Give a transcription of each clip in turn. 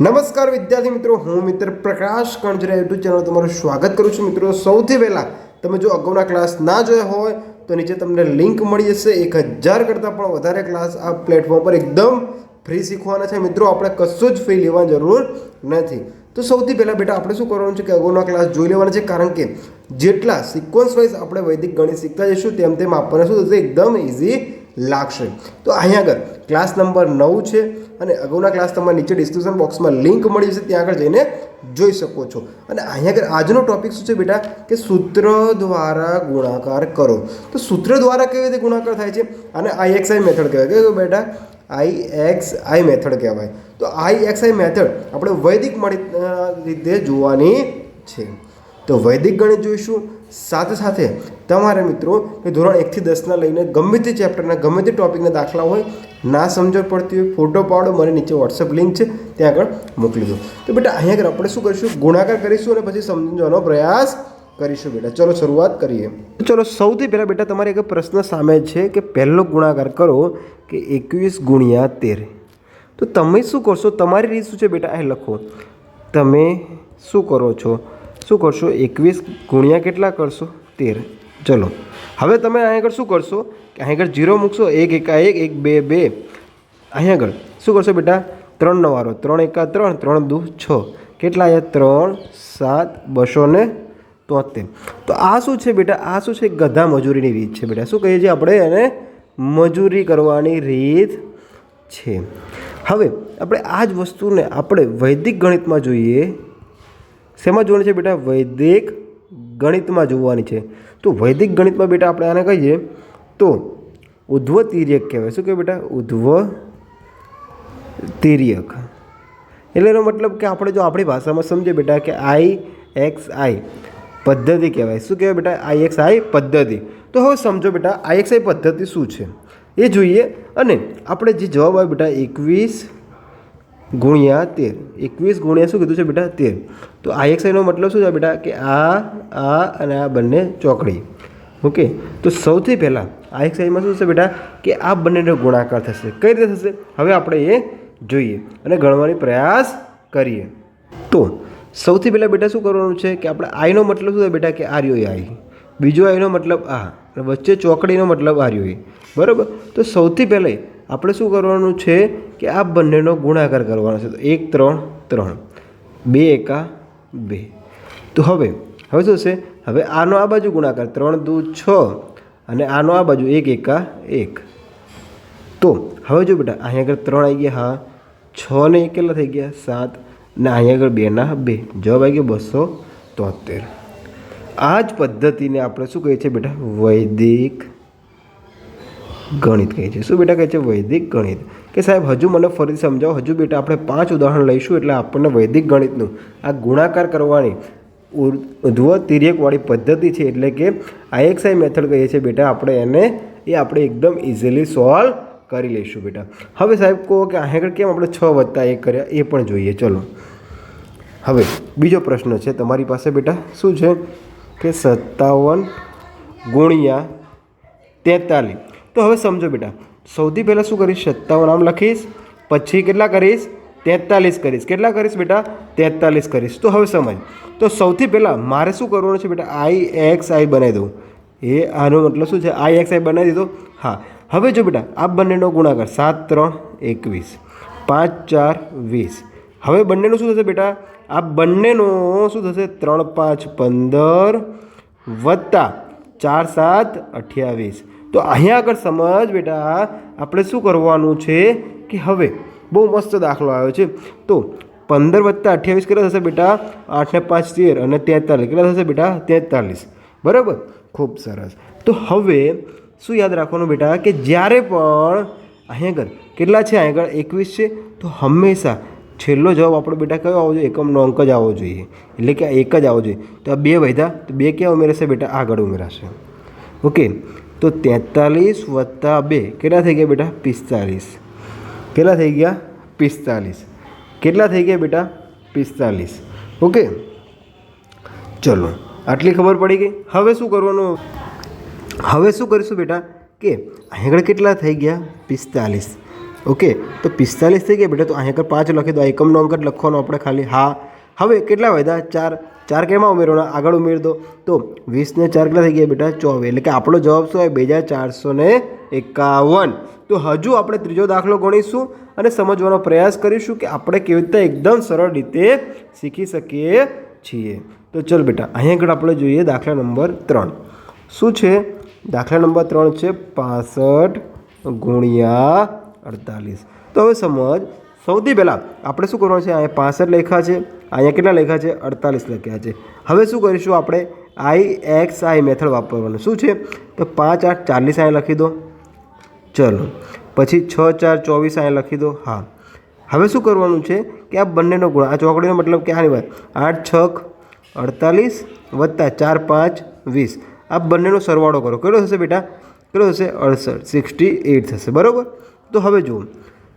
નમસ્કાર વિદ્યાર્થી મિત્રો, હું મિત્ર પ્રકાશ કણજરા યુટ્યુબ ચેનલ તમારું સ્વાગત કરું છું. મિત્રો, સૌથી પહેલાં તમે જો અગાઉના ક્લાસ ના જોયા હોય, તો નીચે તમને લિંક મળી જશે. એક હજાર કરતાં પણ વધારે ક્લાસ આ પ્લેટફોર્મ પર એકદમ ફ્રી શીખવાના છે. મિત્રો, આપણે કશું જ ફી લેવાની જરૂર નથી. તો સૌથી પહેલાં બેટા, આપણે શું કરવાનું છે કે અગાઉના ક્લાસ જોઈ લેવાના છે. કારણ કે જેટલા સિક્વન્સ વાઇઝ આપણે વૈદિક ગણિત શીખતા જઈશું, તેમ તેમ આપણને શું થશે? એકદમ ઇઝી લાગશે. તો અહીંયા આગળ ક્લાસ નંબર નવ છે અને અગાઉના ક્લાસ તમારે નીચે ડિસ્ક્રિપ્શન બોક્સમાં લિંક મળી છે ત્યાં આગળ જઈને જોઈ શકો છો. અને અહીંયા આગળ આજનો ટોપિક શું છે બેટા? કે સૂત્ર દ્વારા ગુણાકાર કરો. તો સૂત્ર દ્વારા કેવી રીતે ગુણાકાર થાય છે? અને આઈ એક્સ આઈ મેથડ કહેવાય કહેવાય બેટા? આઈ એક્સ આઈ મેથડ કહેવાય. તો આઈ એક્સ આઈ મેથડ આપણે વૈદિક મળી રીતે જોવાની છે. તો વૈદિક ગણિત જોઈશું. સાથે સાથે તમારે મિત્રો કે ધોરણ એકથી દસના લઈને ગમે તે ચેપ્ટરના ગમે તે ટોપિકના દાખલા હોય, ના સમજણ પડતી હોય ફોટો પાડો, મને નીચે વોટ્સઅપ લિંક છે, ત્યાં આગળ મોકલી દો. તો બેટા, અહીંયા આગળ આપણે શું કરીશું? ગુણાકાર કરીશું અને પછી સમજવાનો પ્રયાસ કરીશું બેટા. ચલો, શરૂઆત કરીએ. ચલો, સૌથી પહેલાં બેટા, તમારે એક પ્રશ્ન સામે છે કે પહેલો ગુણાકાર કરો કે એકવીસ ગુણ્યા તેર. તો તમે શું કરશો? તમારી રીત શું છે બેટા? અહીં લખો. તમે શું કરો છો? શું કરશો? એકવીસ ગુણ્યા કેટલા કરશો? તેર. ચલો. હવે તમે અહીં આગળ શું કરશો? કે અહીં આગળ જીરો મૂકશો. એક એકા એક એક બે બે. અહીં આગળ. શું કરશો બેટા? ત્રણ નવારો. ત્રણ, એકા, ત્રણ. ત્રણ, દુ, છ. કેટલા અહીંયા ત્રણ, સાત, બસો ને તોતેર. તો આ શું છે બેટા? આ શું છે? ગધા મજૂરીની રીત છે બેટા. શું કહીએ છીએ આપણે? એને મજૂરી કરવાની રીત છે. હવે આપણે આ જ વસ્તુને આપણે વૈદિક ગણિતમાં જોઈએ શેમાં જોવાની છે બેટા? વૈદિક ગણિતમાં જોવાની છે. તો વૈદિક ગણિતમાં બેટા આપણે આને કહીએ તો ઉધ્વ તિર્યક કહેવાય. શું કહેવાય બેટા? ઉધ્વ તિર્યક એટલે એનો મતલબ કે આપણે જો આપણી ભાષામાં સમજીએ બેટા કે આઈ એક્સ આઈ પદ્ધતિ કહેવાય. શું કહેવાય બેટા? આઈ એક્સ આઈ પદ્ધતિ. તો હવે સમજો બેટા, આઈ એક્સ આઈ પદ્ધતિ શું છે? એ જોઈએ. અને આપણે જે જવાબ આવે બેટા, એકવીસ ગુણ્યા તેર. એકવીસ ગુણ્યા શું કીધું છે બેટા? તેર. તો આઈએક્સઆઈનો એક્સ આઈનો મતલબ શું છે બેટા? કે આ આ અને આ બંને ચોકડી. ઓકે? તો સૌથી પહેલાં આઈએક્સઆઈમાં એક્સ આઈમાં શું થશે બેટા? કે આ બંનેનો ગુણાકાર થશે. કઈ રીતે થશે? હવે આપણે એ જોઈએ અને ગણવાની પ્રયાસ કરીએ. તો સૌથી પહેલાં બેટા શું કરવાનું છે કે આપણે આઈનો મતલબ શું થાય બેટા? કે આર્યો આઈ બીજો આઈનો મતલબ આ. અને વચ્ચે ચોકડીનો મતલબ આર્યો એ. બરાબર? તો સૌથી પહેલાં આપણે શું કરવાનું છે કે આ બંનેનો ગુણાકાર કરવાનો છે. તો એક, ત્રણ ત્રણ. બે એકા બે. તો હવે હવે શું છે હવે આનો આ બાજુ ગુણાકાર ત્રણ, દુ, છ અને આનો આ બાજુ એક, એકા, એક. તો હવે જો બેટા, અહીંયા આગળ ત્રણ આવી ગયા, હા. છ ને એક કેટલા થઈ ગયા? સાત. ને અહીંયા આગળ બેના બે. જવાબ આવી ગયો બસો તોતેર. આ જ પદ્ધતિને આપણે શું કહીએ છીએ બેટા? વૈદિક ગણિત કહે છે. શું બેટા કહે છે? વૈદિક ગણિત. કે સાહેબ, હજુ મને ફરીથી સમજાવો. હજુ બેટા આપણે પાંચ ઉદાહરણ લઈશું એટલે આપણને વૈદિક ગણિતનું. આ ગુણાકાર કરવાની ઉર્ધ્વ તિર્યકવાળી પદ્ધતિ છે એટલે કે આઈએક્સઆઈ મેથડ કહીએ છીએ બેટા, આપણે એને, એ આપણે એકદમ ઇઝીલી સોલ્વ કરી લઈશું બેટા. હવે સાહેબ, કહો કે આગળ કેમ આપણે છ વત્તા એક કર્યા? એ પણ જોઈએ. ચલો. હવે બીજો પ્રશ્ન છે તમારી પાસે બેટા. શું છે? કે સત્તાવન ગુણ્યા તેતાલીસ. તો હવે સમજો બેટા, સૌથી પહેલાં શું કરીશ સત્તાવન આમ લખીશ, પછી કેટલા કરીશ, તેતાલીસ કરીશ. કેટલા કરીશ બેટા, તેતાલીસ કરીશ. તો હવે સમજ. તો સૌથી પહેલાં મારે શું કરવાનું છે બેટા આઈ એક્સ આઈ બનાવી દઉં. એ આનો મતલબ શું છે? આઈ એક્સ આઈ બનાવી દીધો. હા. હવે જો બેટા આ બંનેનો ગુણાકાર સાત, ત્રણ, એકવીસ. પાંચ, ચાર, વીસ. હવે બંનેનું શું થશે બેટા? આ બંનેનો શું થશે? ત્રણ, પાંચ, પંદર વત્તા ચાર, સાત, અઠ્યાવીસ. તો અહીંયા આગળ સમજ બેટા, આપણે શું કરવાનું છે કે હવે બહુ મસ્ત દાખલો આવ્યો છે. તો પંદર વત્તા અઠ્યાવીસ કેટલા થશે બેટા? આઠ ને પાંચ તેર અને તેતાલીસ. કેટલા થશે બેટા? તેતાલીસ. બરાબર? ખૂબ સરસ. તો હવે શું યાદ રાખવાનું બેટા કે જ્યારે પણ અહીંયા આગળ કેટલા છે? અહીંયા આગળ એકવીસ છે. તો હંમેશા છેલ્લો જવાબ આપણો બેટા કયો આવવો જોઈએ? એકમનો અંક જ આવવો જોઈએ. એટલે કે એક જ આવવો જોઈએ. તો આ બે વધ્યા તો બે ક્યાં ઉમેરાશે બેટા? આગળ ઉમેરાશે. ઓકે. તો તેતાલીસ વત્તા બે. કેટલા થઈ ગયા બેટા? પિસ્તાલીસ. કેટલા થઈ ગયા? પિસ્તાલીસ. કેટલા થઈ ગયા બેટા? પિસ્તાલીસ. ઓકે? ચલો, આટલી ખબર પડી ગઈ. હવે શું કરવાનું? હવે શું કરીશું બેટા? કે અહીં આગળ કેટલા થઈ ગયા? પિસ્તાલીસ. ઓકે? તો પિસ્તાલીસ થઈ ગયા બેટા, તો અહીં આગળ પાંચ લખી દો એકમનો અંક લખવાનો આપણે ખાલી. હા. હવે કેટલા વધ્યા? ચાર. ચાર કેમાં ઉમેરવાના, આગળ ઉમેરી દો તો વીસને ચાર કેટલા થઈ ગયા બેટા? ચોવીસ. એટલે કે આપણો જવાબ શું હોય? બે હજાર ચારસો ને એકાવન. તો હજુ આપણે ત્રીજો દાખલો ગણીશું અને સમજવાનો પ્રયાસ કરીશું કે આપણે કેવી રીતે એકદમ સરળ રીતે શીખી શકીએ છીએ. તો ચલ બેટા અહીં આગળ આપણે જોઈએ દાખલા નંબર ત્રણ. શું છે? દાખલા નંબર ત્રણ છે પાસઠ ગુણ્યા અડતાલીસ. તો હવે સમજ સૌથી પહેલાં આપણે શું કરવાનું છે? અહીંયા પાસઠ લખ્યા છે. અહીંયા કેટલા લખ્યા છે? અડતાલીસ લખ્યા છે. હવે શું કરીશું આપણે? આઈ એક્સ આઈ મેથડ વાપરવાનું. શું છે? તો પાંચ આઠ ચાલીસ અહીંયા લખી દો. ચલો. પછી છ ચાર ચોવીસ અહીંયા લખી દો. હા. હવે શું કરવાનું છે કે આ બંનેનો ગુણ, આ ચોકડીનો મતલબ કે આની વાત. આઠ છક અડતાલીસ વત્તા ચાર પાંચ વીસ. આ બંનેનો સરવાળો કરો. કેટલો થશે બેટા? કેટલો થશે? અડસઠ. સિક્સટી એઇટ થશે. બરાબર? તો હવે જુઓ.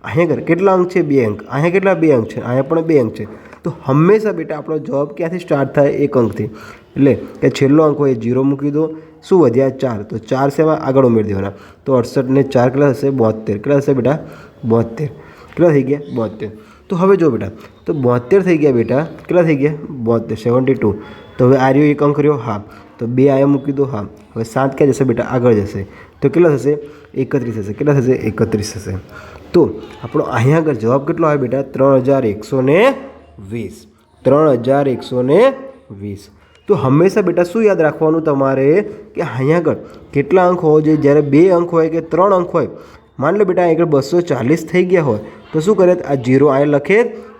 અહીંયા આગળ કેટલા અંક છે? બે અંક. અહીંયા કેટલા બે અંક છે? અહીંયા પણ બે અંક છે. તો હંમેશા બેટા, આપણો જવાબ ક્યાંથી સ્ટાર્ટ થાય? એક અંકથી. એટલે કે છેલ્લો અંક હોય એ જીરો મૂકી દો. શું વધ્યા? ચાર. તો ચાર સેમાં આગળ ઉમેરી દેવાના. તો અડસઠ ને ચાર કેટલા હશે બોતેર કેટલા થશે બેટા? બોતેર કેટલા થઈ ગયા? બોતેર તો હવે જો બેટા, તો બોતેર થઈ ગયા બેટા. કેટલા થઈ ગયા? બોતેર સેવન્ટી ટુ. તો હવે આ રહ્યો એક અંક રહ્યો. હા. તો બે આયા મૂકી દો. હા. હવે સાત ક્યાં જશે બેટા? આગળ જશે. તો કેટલા થશે? એકત્રીસ હશે કેટલા થશે? એકત્રીસ થશે. તો આપણો અહીંયા આગળ જવાબ કેટલો આવે બેટા? ત્રણ હજાર એકસો ને વીસ. ત્રણ હજાર એકસો ને વીસ. તો હંમેશા બેટા શું યાદ રાખવાનું તમારે? કે અહીંયા આગળ કેટલા અંક હોવો જોઈએ? જ્યારે બે અંક હોય કે ત્રણ અંક હોય, માન લો બેટા આગળ બસો ચાલીસ થઈ ગયા હોય, તો શું કરે? આ જીરો આ લખે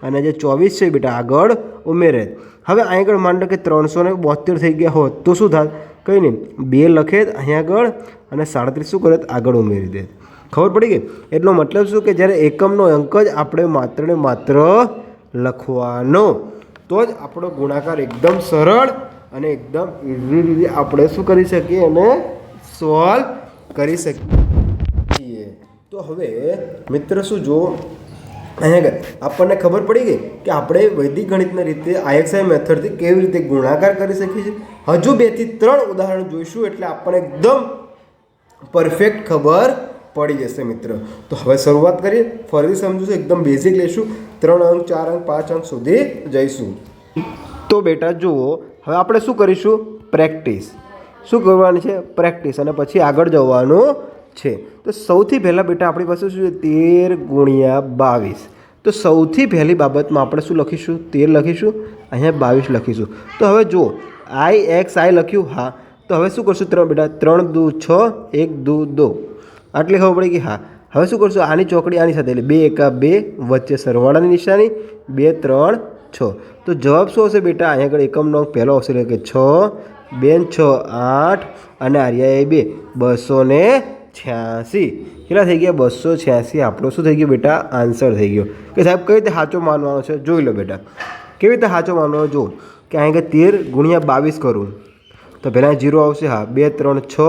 અને જે ચોવીસ છે બેટા આગળ ઉમેરે. હવે અહીં આગળ માન લો કે ત્રણસો ને બોતેર થઈ ગયા હોત, તો શું થાય કંઈ નહીં, બે લખે, અહીંયા આગળ અને સાડત્રીસ શું કરે? આગળ ઉમેરી દે. ખબર પડી ગઈ? એટલો મતલબ શું કે જ્યારે એકમનો અંક જ આપણે માત્ર ને માત્ર લખવાનો. તો જ આપણો ગુણાકાર એકદમ સરળ અને એકદમ ઇઝી રીતે આપણે શું કરી શકીએ અને સોલ્વ કરી શકીએ. તો હવે મિત્ર શું જો અહીંયા આપણને ખબર પડી ગઈ કે આપણે વૈદિક ગણિતના રીતે આઈએક્સઆઈ મેથડથી કેવી રીતે ગુણાકાર કરી શકીએ છીએ. હજુ બેથી ત્રણ ઉદાહરણ જોઈશું એટલે આપણને એકદમ પરફેક્ટ ખબર પડી જશે મિત્ર. તો હવે શરૂઆત કરીએ. ફરીથી સમજુશું એકદમ બેઝિક લઈશું. ત્રણ અંક, ચાર અંક, પાંચ અંક સુધી જઈશું. તો બેટા, જુઓ, હવે આપણે શું કરીશું? પ્રેક્ટિસ શું કરવાની છે? પ્રેક્ટિસ અને પછી આગળ જવાનું છે. તો સૌથી પહેલાં બેટા, આપણી પાસે શું છે? તેર ગુણ્યા બાવીસ. તો સૌથી પહેલી બાબતમાં આપણે શું લખીશું? તેર લખીશું. અહીંયા બાવીસ લખીશું. તો હવે જુઓ આઈ એક્સ આઈ લખ્યું, હા. તો હવે શું કરશું? ત્રણ બેટા, ત્રણ દુ છ, એક દુ દો. આટલી ખબર પડી કે હા, હવે શું કરશું? આની ચોકડી આની સાથે એટલે બે એકા બે, વચ્ચે સરવાળાની નિશાની, બે, ત્રણ, છ. તો જવાબ શું હશે બેટા? અહીંયા આગળ એકમનો અંક પહેલો આવશે, એટલે કે છ બેન છ, આઠ, અને આર્યા એ બે. બસો ને છ્યાસી. કેટલા થઈ ગયા? બસો છ્યાસી. આપણો શું થઈ ગયો બેટા? આન્સર થઈ ગયો. કે સાહેબ, કઈ રીતે સાચો માનવાનો છે? જોઈ લો બેટા. કેવી રીતે સાચો માનવાનો? જો કે અહીં આગળ તેર ગુણ્યા બાવીસ કરું. તો પહેલાં જીરો આવશે. હા, બે, ત્રણ, છ,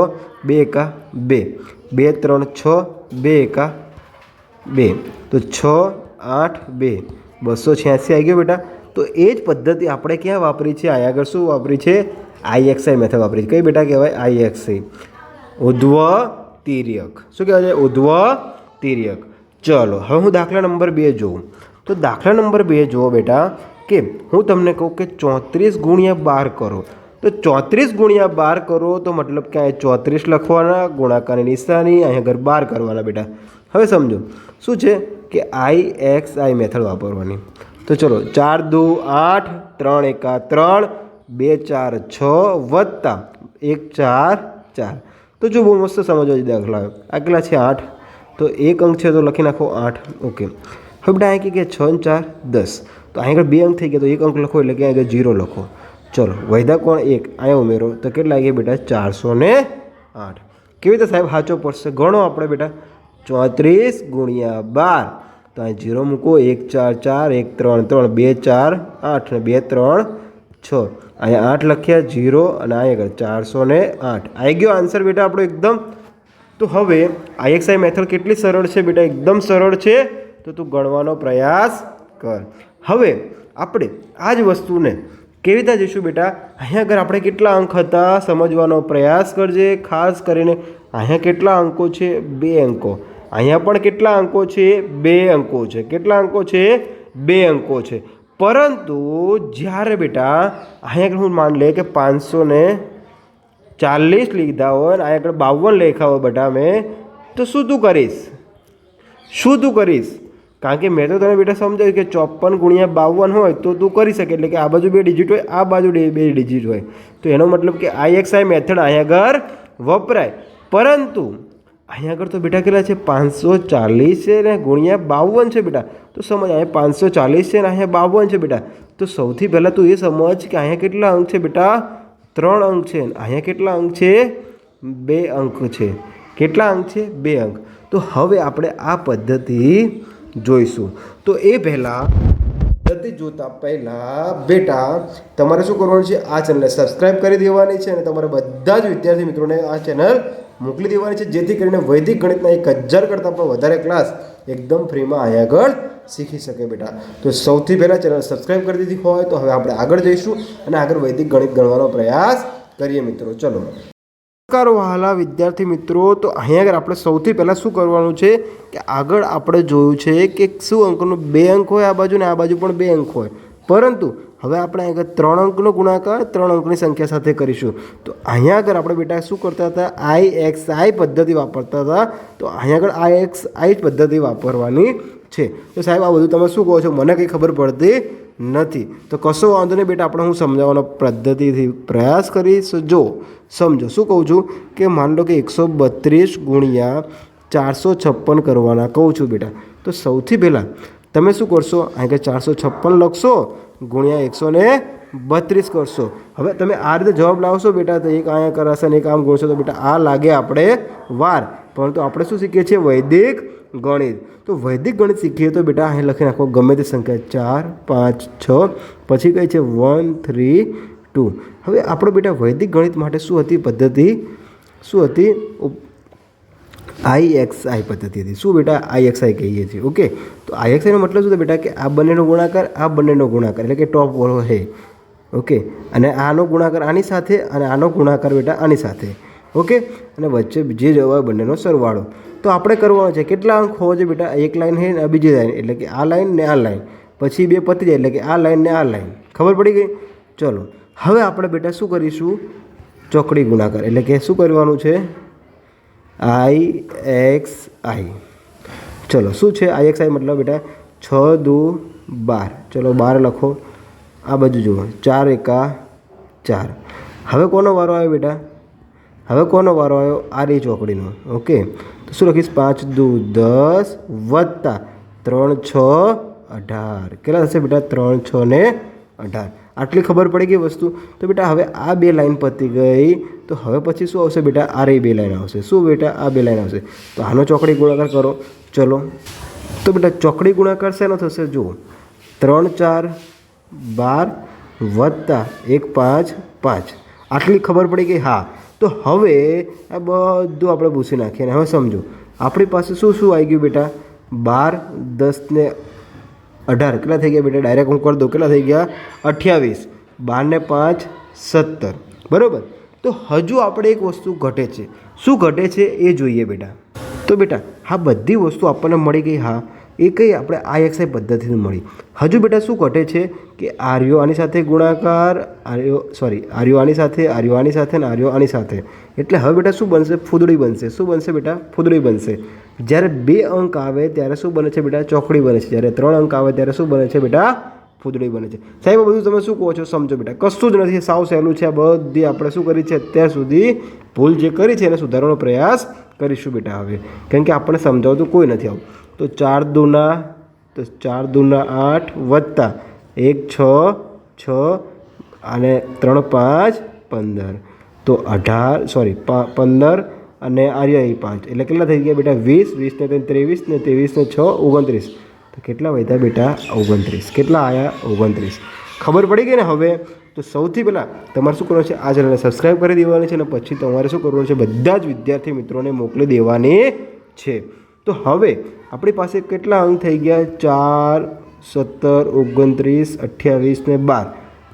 બે, એકા, બે. બે, ત્રણ, છ, બે એકા બે. તો છ, આઠ, બે. બસો છ્યાસી આવી ગયો બેટા. તો એ જ પદ્ધતિ આપણે ક્યાં વાપરી છે? અહીંયા આગળ શું વાપરી છે? આઈએક્સઆઈ મેથડ વાપરી છે. કઈ બેટા કહેવાય? આઈએક્સઆઈ ઉધ્વ તિર્યક શું કહેવાય? છે ઉધ્વ તિર્યક ચલો, હવે હું દાખલા નંબર બે જોઉં. તો દાખલા નંબર બે જુઓ બેટા કે હું તમને કહું કે ચોત્રીસ ગુણ્યા બાર કરો. તો ચોત્રીસ ગુણ્યા બાર કરો તો મતલબ કે અહીંયા ચોત્રીસ લખવાના, ગુણાકારની નિશાની અહીંયા આગળ બાર કરવાના બેટા. હવે સમજો, શું છે કે આઈ એક્સ આઈ મેથડ વાપરવાની. તો ચલો, ચાર, દુ, આઠ, ત્રણ, એકા ત્રણ, બે, ચાર, છ, વત્તા, એક, ચાર ચાર. તો જો બહુ મસ્ત સમજવા જેવી દાખલા આવે. આ કેટલા છે? આઠ. તો એક અંક છે તો લખી નાખો આઠ. ઓકે હવે બેટા અહીં કે છ ચાર, દસ. તો અહીં આગળ બે અંક થઈ ગયા, તો એક અંક લખો એટલે કે અહીં આગળ જીરો લખો. ચલો વૈધા કોણ? એક. અહીંયા ઉમેરો. તો કેટલા આવી બેટા? ચારસો ને આઠ. કેવી રીતે સાહેબ સાચો પડશે ગણો આપણે બેટા. ચોત્રીસ ગુણ્યા બાર. તો અહીં જીરો મૂકો. એક, ચાર ચાર. એક, ત્રણ ત્રણ. બે, ચાર, આઠ ને બે, ત્રણ, છ. અહીંયા આઠ લખ્યા જીરો અને અહીંયા આગળ ચારસો ને આઠ. આવી ગયો આન્સર બેટા આપણો એકદમ? તો હવે આઈએક્સઆઈ મેથડ કેટલી સરળ છે બેટા? એકદમ સરળ છે. તો તું ગણવાનો પ્રયાસ કર. હવે આપણે આ જ વસ્તુને કેવી રીતે જઈશું બેટા? અહીંયા આગળ આપણે કેટલા અંક હતા? સમજવાનો પ્રયાસ કરજે. ખાસ કરીને અહીંયા કેટલા અંકો છે? બે અંકો. અહીંયા પણ કેટલા અંકો છે? બે અંકો છે. કેટલા અંકો છે? બે અંકો છે. પરંતુ જ્યારે બેટા અહીંયા આગળ હું માન લે કે પાંચસો ને ચાલીસ લીધા હોય ને અહીંયા આગળ બાવન લેખા હોય બેટા મેં, તો શું તું કરીશ? શું તું કરીશ? કારણ કે મેં તો તને બેટા સમજાવ્યું કે ચોપન ગુણ્યા બાવન હોય તો તું કરી શકે, એટલે કે આ બાજુ બે ડિજિટ હોય, આ બાજુ બે ડિજિટ હોય. તો એનો મતલબ કે આઈએક્સઆઈ મેથડ અહીંયા આગળ વપરાય. પરંતુ અહીંયા આગળ તો બેટા કેટલા છે? પાંચસો ચાલીસ છે ને ગુણ્યા બાવન છે બેટા. તો સમજ, અહીંયા પાંચસો ચાલીસ છે ને અહીંયા બાવન છે બેટા. તો સૌથી પહેલાં તું એ સમજ કે અહીંયા કેટલા અંક છે બેટા? ત્રણ અંક છે. અહીંયા કેટલા અંક છે? બે અંક છે. કેટલા અંક છે? બે અંક. તો હવે આપણે આ પદ્ધતિ જોઈશું. તો એ પહેલાં પદ્ધતિ જોતા પહેલાં બેટા, તમારે શું કરવાનું છે? આ ચેનલને સબસ્ક્રાઇબ કરી દેવાની છે અને તમારા બધા જ વિદ્યાર્થી મિત્રોને આ ચેનલ મોકલી દેવાની છે, જેથી કરીને વૈદિક ગણિતના એક હજાર કરતાં પણ વધારે ક્લાસ એકદમ ફ્રીમાં અહીંયા આગળ શીખી શકે બેટા. તો સૌથી પહેલાં ચેનલ સબસ્ક્રાઇબ કરી દીધી હોય તો હવે આપણે આગળ જઈશું અને આગળ વૈદિક ગણિત ગણવાનો પ્રયાસ કરીએ મિત્રો. ચલો. નમસ્કાર વહાલા વિદ્યાર્થી મિત્રો. તો અહીંયા આગળ આપણે સૌથી પહેલાં શું કરવાનું છે કે આગળ આપણે જોયું છે કે શું અંકનો બે અંક હોય આ બાજુ ને આ બાજુ પણ બે અંક હોય. પરંતુ હવે આપણે આગળ ત્રણ અંકનો ગુણાકાર, ત્રણ અંકની સંખ્યા સાથે કરીશું. તો અહીંયા આગળ આપણે બેટા શું કરતા હતા? આઈ એક્સ આઈ પદ્ધતિ વાપરતા હતા. તો અહીંયા આગળ આઈ એક્સ આઈ પદ્ધતિ વાપરવાની છે. તો સાહેબ, આ બધું તમે શું કહો છો? મને કંઈ ખબર પડતી નથી. તો કશો વાંધો નહીં બેટા, આપણે હું સમજાવવાનો પદ્ધતિથી પ્રયાસ કરીશ. જો, સમજો, શું કહું છું કે માન લો કે એકસો બત્રીસ ગુણ્યા ચારસો છપ્પન કરવાના કહું છું બેટા. તો સૌથી પહેલાં તમે શું કરશો? અહીં કે ચારસો છપ્પન લખશો, ગુણ્યા એકસો ને બત્રીસ કરશો. હવે તમે આ રીતે જવાબ લાવશો બેટા, તો એક અહીંયા કરાશે ને એક આમ ગુણશો, તો બેટા આ લાગે આપણે વાર. પરંતુ આપણે શું શીખીએ છીએ? વૈદિક ગણિત. તો વૈદિક ગણિત શીખીએ તો બેટા, અહીં લખી નાખો, ગમે તે સંખ્યા ચાર, પાંચ, છ, પછી કઈ છે, વન, થ્રી, ટુ. હવે આપણો બેટા વૈદિક ગણિત માટે શું હતી પદ્ધતિ? શું હતી? આઈ એક્સ આઈ પદ્ધતિ હતી. શું બેટા? આઈ એક્સ આઈ કહીએ છીએ, ઓકે? તો આઈ એક્સ આઈનો મતલબ શું છે બેટા? કે આ બંનેનો ગુણાકાર, આ બંનેનો ગુણાકાર, એટલે કે ટોપ વાળો છે ઓકે? અને આનો ગુણાકાર આની સાથે, અને આનો ગુણાકાર બેટા આની સાથે. ઓકે? અને વચ્ચે જે જવાય બંનેનો સરવાળો. તો આપણે કરવાનો છે. કેટલા અંક હોવો છે બેટા? એક લાઈન છે ને બીજી લાઈન. એટલે કે આ લાઈન ને આ લાઈન. પછી બે પતી જાય એટલે કે આ લાઈન ને આ લાઈન. ખબર પડી ગઈ? ચલો. હવે આપણે બેટા શું કરીશું? ચોકડી ગુણાકાર. એટલે કે શું કરવાનું છે? I X I. ચલો, શું છે આઈ એક્સ આઈ મતલબ બેટા? છ દુ બાર. ચલો, બાર લખો. આ બાજુ જુઓ. ચાર એકા ચાર. હવે કોનો વારો આવ્યો બેટા? હવે કોનો વારો આવ્યો? આ રહી ચોકડીનો. ઓકે. શું લખીશ પાંચ, દુ, દસ, વત્તા. ત્રણ, છ, અઢાર. કેટલા થશે બેટા? ત્રણ, છ ને અઢાર. આટલી ખબર પડી ગઈ વસ્તુ. તો બેટા, હવે આ બે લાઈન પતી ગઈ. તો હવે પછી શું આવશે બેટા? આ રહી બે લાઈન આવશે. શું બેટા? આ બે લાઈન આવશે. તો આનો ચોકડી ગુણાકાર કરો. ચલો. તો બેટા, ચોકડી ગુણાકાર શેનો થશે? જુઓ. ત્રણ, ચાર, બાર, વત્તા. એક, પાંચ પાંચ. આટલી ખબર પડી ગઈ? હા. તો હવે આ બધું આપણે ભૂસી નાખીએ અને હવે સમજો, આપણી પાસે શું શું આવી ગયું બેટા? બાર, દસ ને અઢાર. કેટલા થઈ ગયા બેટા? ડાયરેક્ટ હું કરી દઉં. કેટલા થઈ ગયા? અઠ્યાવીસ. બાર ને પાંચ, સત્તર. બરાબર? તો હજુ આપણે એક વસ્તુ ઘટે છે. શું ઘટે છે એ જોઈએ બેટા. તો બેટા હા બધી વસ્તુ આપણને મળી ગઈ, હા. એ કઈ આપણે આઈએક્સઆઈ પદ્ધતિથી મળી. હજુ બેટા શું ઘટે છે કે આર્યો આની સાથે ગુણાકાર, આર્યો સોરી આર્યો આની સાથે, આર્યો આની સાથે ને આર્યો આની સાથે. એટલે હવે બેટા શું બનશે? ફૂદડી બનશે. શું બનશે બેટા? ફૂદડી બનશે. જ્યારે બે અંક આવે ત્યારે શું બને છે બેટા? ચોકડી બને છે. જ્યારે ત્રણ અંક આવે ત્યારે શું બને છે બેટા? ફૂદડી બને છે. સાહેબ બધું તમે શું કહો છો? સમજો બેટા. કશું જ નથી. સાવ સહેલું છે આ બધી. આપણે શું કરી છે? અત્યાર સુધી ભૂલ જે કરી છે એને સુધારવાનો પ્રયાસ કરીશું બેટા હવે. કેમ કે આપણને સમજાવતું કોઈ નથી આવું. તો ચાર દુના, તો ચાર દુના આઠ વત્તા એક, છ છ, અને ત્રણ, પાંચ, પંદર. તો અઢાર સોરી પંદર અને આર્ય પાંચ. એટલે કેટલા થઈ ગયા બેટા? વીસ વીસ ને ત્રણ, ત્રેવીસ ને ત્રેવીસ ને છ, ઓગણત્રીસ. તો કેટલા વધ્યા બેટા? ઓગણત્રીસ. કેટલા આવ્યા ઓગણત્રીસ. ખબર પડી ગઈ ને હવે? તો સૌથી પહેલાં તમારે શું કરવાનું છે? આ ચેનલને સબસ્ક્રાઈબ કરી દેવાની છે અને પછી તમારે શું કરવાનું છે? બધા જ વિદ્યાર્થી મિત્રોને મોકલી દેવાની છે. તો હવે આપણી પાસે કેટલા અંક થઈ ગયા? ચાર, સત્તર, ઓગણત્રીસ, અઠ્યાવીસ ને બાર.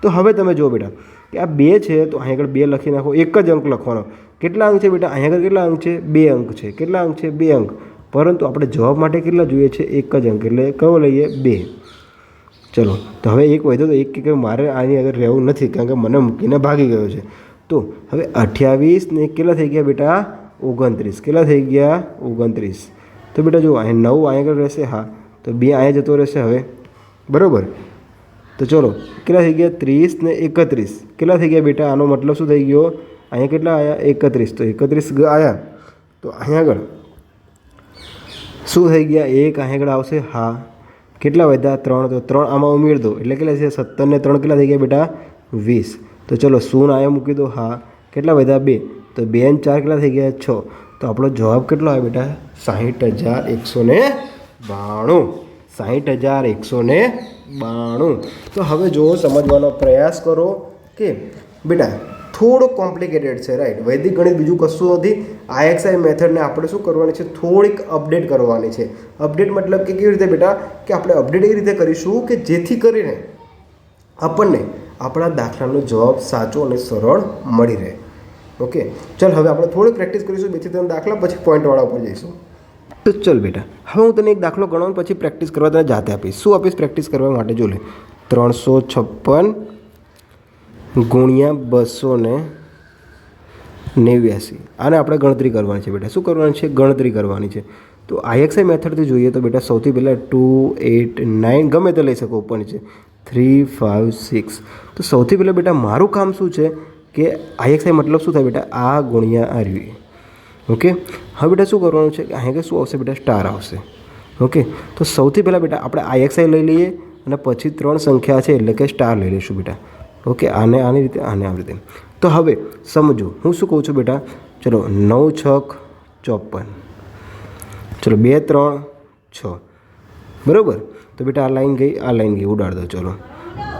તો હવે તમે જુઓ બેટા, કે આ બે છે, તો અહીં આગળ બે લખી નાખો, એક જ અંક લખવાનો. કેટલા અંક છે બેટા? અહીં આગળ કેટલા અંક છે? બે અંક છે. કેટલા અંક છે? બે અંક. પરંતુ આપણે જવાબ માટે કેટલા જોઈએ છે? એક જ અંક. એટલે કયો લઈએ? બે. ચલો, તો હવે એક વધ્યો તો એક, કે મારે આની આગળ રહેવું નથી, કારણ કે મને મૂકીને ભાગી ગયો છે. તો હવે અઠ્યાવીસ ને કેટલા થઈ ગયા બેટા? ઓગણત્રીસ. કેટલા થઈ ગયા? ઓગણત્રીસ. તો બેટા જો અહીં નવ અહીં આગળ રહેશે, હા. તો બે અહીંયા જતો રહેશે હવે. બરાબર? તો ચલો, કેટલા થઈ ગયા? ત્રીસ ને એકત્રીસ. કેટલા થઈ ગયા બેટા? આનો મતલબ શું થઈ ગયો? અહીંયા કેટલા આવ્યા એકત્રીસ. તો એકત્રીસ આવ્યા તો અહીંયા આગળ. શું થઈ ગયા? એક અહીં આગળ આવશે, હા. કેટલા વધ્યા? ત્રણ. તો ત્રણ આમાં ઉમેર દો. એટલે કેટલા છે સત્તર ને ત્રણ કેટલા થઈ ગયા બેટા? વીસ. તો ચલો સૂન આયા મૂકી દો, હા. કેટલા વધ્યા? બે. તો બે ને ચાર કેટલા થઈ ગયા? છ. તો આપણો જવાબ કેટલો આવે બેટા? સાહીઠ હજાર એકસો ને બાણું. સાહીઠ હજાર એકસો ને બાણું. તો હવે જો સમજવાનો પ્રયાસ કરો કે બેટા, થોડું કોમ્પ્લિકેટેડ છે રાઈટ વૈદિક ગણિત બીજું કશું નથી. આઈએક્સઆઈ મેથડને આપણે શું કરવાની છે? થોડીક અપડેટ કરવાની છે. અપડેટ મતલબ કે કેવી રીતે બેટા? કે આપણે અપડેટ એ રીતે કરીશું કે જેથી કરીને આપણને આપણા દાખલાનો જવાબ સાચો અને સરળ મળી રહે. ઓકે ચાલ, હવે આપણે થોડી પ્રેક્ટિસ કરીશું, બેથી ત્રણ દાખલા, પછી પોઈન્ટવાળા ઉપર જઈશું. તો ચલ બેટા, હવે હું તને એક દાખલો ગણાવું પછી પ્રેક્ટિસ કરવા તને જાતે આપીશ. શું આપીશ પ્રેક્ટિસ કરવા માટે, જો લે. ત્રણસો છપ્પન ગુણ્યા બસો ને નેવ્યાસી. આને આપણે ગણતરી કરવાની છે બેટા. શું કરવાની છે? ગણતરી કરવાની છે. તો આઈએક્સઆઈ મેથડથી જોઈએ તો બેટા, સૌથી પહેલાં ટુ એટ નાઇન ગમે તે લઈ શકો, ઉપર છે થ્રી ફાઇવ સિક્સ તો સૌથી પહેલાં બેટા, મારું કામ શું છે? કે આઈએક્સઆઈ મતલબ શું થાય બેટા? આ ગુણ્યા આરવી ઓકે? હવે બેટા શું કરવાનું છે? કે અહીં અહીંયા શું આવશે બેટા? સ્ટાર આવશે. ઓકે? તો સૌથી પહેલાં બેટા આપણે આઈ એક્સ આઈ લઈ લઈએ અને પછી ત્રણ સંખ્યા છે એટલે કે સ્ટાર લઈ લઈશું બેટા. ઓકે? આને આની રીતે, આને આવી રીતે. તો હવે સમજો, હું શું કહું છું બેટા? ચલો, નવ છક ચોપન. ચલો, બે, ત્રણ, છ. બરાબર? તો બેટા આ લાઈન ગઈ, આ લાઈન ગઈ. ઉડાડ દો, ચલો.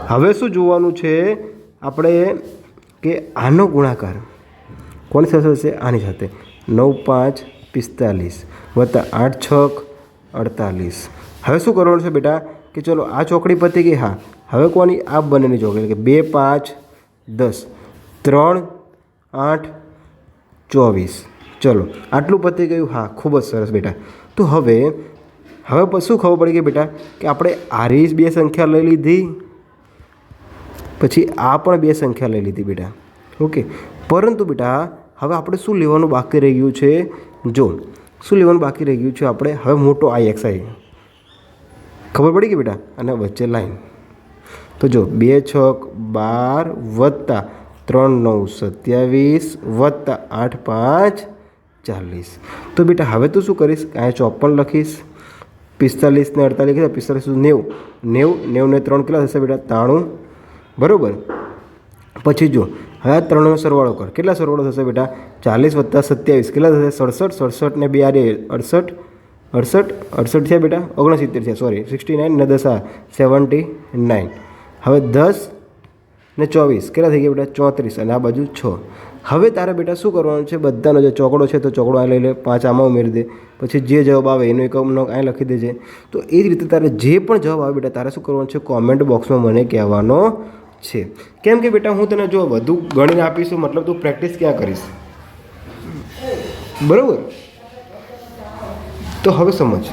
હવે શું જોવાનું છે? આપણે કે આનો ગુણાકાર કોની સાથે થશે? આની સાથે. નવ પાંચ પિસ્તાલીસ વત્તા આઠ છક અડતાલીસ. હવે શું કરવાનું છે બેટા? કે ચલો આ ચોકડી પતી ગઈ હા, હવે કોની? આ બંનેની ચોકડી. કે બે પાંચ દસ. ત્રણ આઠ ચોવીસ. ચલો, આટલું પતી ગયું? હા, ખૂબ જ સરસ બેટા. તો હવે હવે શું ખબર પડી ગઈ બેટા? કે આપણે આરી બે સંખ્યા લઈ લીધી. પછી આ પણ બે સંખ્યા લઈ લીધી બેટા. ઓકે પરંતુ બેટા, હવે આપણે શું લેવાનું બાકી રહી ગયું છે? જો, શું લેવાનું બાકી રહી ગયું છે આપણે? હવે મોટો આઈ એક્સ આઈ. ખબર પડી ગઈ બેટા? અને વચ્ચે લાઈન. તો જો, બે છક બાર વત્તા ત્રણ નવ સત્યાવીસ વત્તા આઠ પાંચ ચાલીસ. તો બેટા, હવે તું શું કરીશ? અહીંયા ચોપન લખીશ. પિસ્તાલીસ ને અડતાલીસ પિસ્તાલીસ નેવું. નેવું નેવું ને ત્રણ કેટલા થશે બેટા? ત્રાણું બરાબર. પછી જો, હવે આ ત્રણનો સરવાળો કર. કેટલા સરવાળો થશે બેટા? ચાલીસ વત્તા સત્યાવીસ. કેટલા થશે? સડસઠ. સડસઠ ને બે આરે અડસઠ. અડસઠ અડસઠ છે બેટા? ઓગણસિત્તેર છે સોરી સિક્સટી નાઇન ને દસ આ સેવન્ટી નાઇન હવે દસ ને ચોવીસ. કેટલા થઈ ગયા બેટા? ચોત્રીસ. અને આ બાજુ છ. હવે તારે બેટા શું કરવાનું છે? બધાનો જે ચોકડો છે તો ચોકડો આ લઈ લે. પાંચ આમાં ઉમેરી દે. પછી જે જવાબ આવે એનો એક અમનો અહીં લખી દેજે. તો એ જ રીતે તારે જે પણ જવાબ આવે બેટા, તારે શું કરવાનું છે? કોમેન્ટ બોક્સમાં મને કહેવાનો છે. કેમ કે બેટા, હું તને જો વધુ ગણીને આપીશું, મતલબ તું પ્રેક્ટિસ ક્યાં કરીશ? બરાબર? તો હવે સમજ.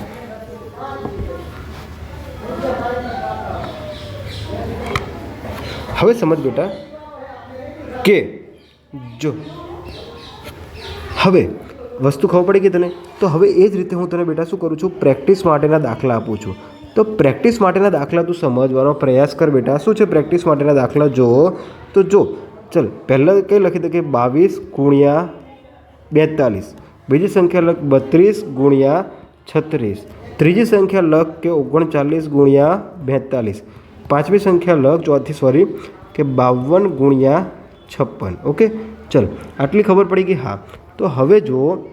હવે સમજ બેટા, કે જો, હવે વસ્તુ ખબર પડી ગઈ તને? તો હવે એ જ રીતે હું તને બેટા શું કરું છું? પ્રેક્ટિસ માટેના દાખલા આપું છું. તો પ્રેક્ટિસ માટેના દાખલા તું સમજવાનો પ્રયાસ કર બેટા. શું છે પ્રેક્ટિસ માટેના દાખલા? જુઓ તો જો, ચલ, પહેલાં કંઈ લખી દે કે બાવીસ ગુણ્યા બેતાલીસ. બીજી સંખ્યા લખ બત્રીસ ગુણ્યા છત્રીસ. ત્રીજી સંખ્યા લખ કે ઓગણચાલીસ ગુણ્યા બેતાલીસ. પાંચમી સંખ્યા લખ, ચોથી સોરી, કે બાવન ગુણ્યા છપ્પન. ઓકે? ચલ, આટલી ખબર પડી કે હા. તો હવે જો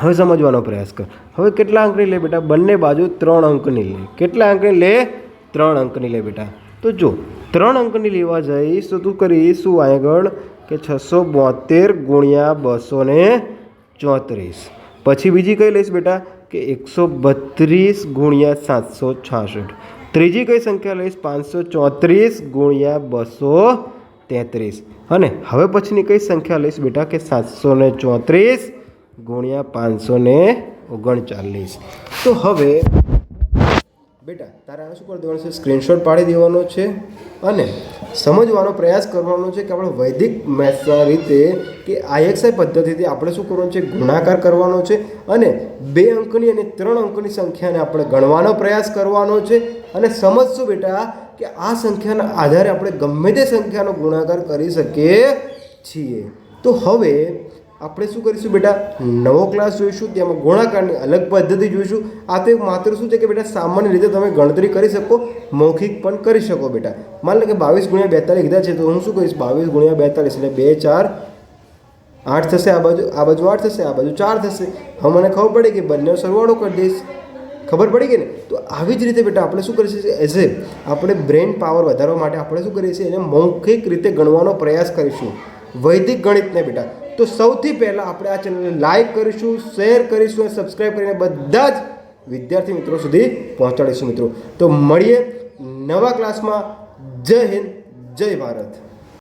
હવે સમજવાનો પ્રયાસ કર. હવે કેટલા અંકની લે બેટા? બંને બાજુ ત્રણ અંકની લે. કેટલા અંકની લે? ત્રણ અંકની લે બેટા. તો જો, ત્રણ અંકની લેવા જઈશ તો તું કરીશ શું આગળ કે છસો બોતેર ગુણ્યા બસો ને ચોત્રીસ. પછી બીજી કઈ લઈશ બેટા? કે એકસો બત્રીસ ગુણ્યા સાતસો છાસઠ. ત્રીજી કઈ સંખ્યા લઈશ? પાંચસો ચોત્રીસ ગુણ્યા બસો તેત્રીસ. અને હવે પછીની કઈ સંખ્યા લઈશ બેટા? કે સાતસો ચોત્રીસ ગુણ્યા પાંચસો ને ઓગણચાલીસ. તો હવે, બેટા, તારે આને શું કરી દેવાનું છે? સ્ક્રીનશોટ પાડી દેવાનો છે અને સમજવાનો પ્રયાસ કરવાનો છે કે આપણે વૈદિક મેથ્સના રીતે કે આઈએક્સઆઈ પદ્ધતિથી આપણે શું કરવાનું છે? ગુણાકાર કરવાનો છે અને બે અંકની અને ત્રણ અંકની સંખ્યાને આપણે ગણવાનો પ્રયાસ કરવાનો છે. અને સમજશું બેટા કે આ સંખ્યાના આધારે આપણે ગમે તે સંખ્યાનો ગુણાકાર કરી શકીએ છીએ. તો હવે આપણે શું કરીશું બેટા? નવો ક્લાસ જોઈશું, તેમાં ગુણાકારની અલગ પદ્ધતિ જોઈશું. આ તો માત્ર શું છે કે બેટા, સામાન્ય રીતે તમે ગણતરી કરી શકો, મૌખિક પણ કરી શકો બેટા. માન લો કે બાવીસ ગુણ્યા બેતાલીસ કીધા છે, તો હું શું કહીશ? બાવીસ ગુણ્યા બેતાલીસ એટલે બે, ચાર, આઠ થશે, આ બાજુ આ બાજુ આઠ થશે, આ બાજુ ચાર થશે. હવે મને ખબર પડી કે બંને સરવાળો કરી દઈશ. ખબર પડી ગઈ ને તો આવી જ રીતે બેટા આપણે શું કરીશું એઝ એ આપણે બ્રેન પાવર વધારવા માટે આપણે શું કરીએ છીએ? એને મૌખિક રીતે ગણવાનો પ્રયાસ કરીશું. વૈદિક ગણિતને બેટા. તો સૌથી પહેલાં આપણે આ ચેનલને લાઈક કરીશું શેર કરીશું અને સબસ્ક્રાઈબ કરીને બધા જ વિદ્યાર્થી મિત્રો સુધી પહોંચાડીશું મિત્રો. તો મળીએ નવા ક્લાસમાં જય હિન્દ, જય ભારત.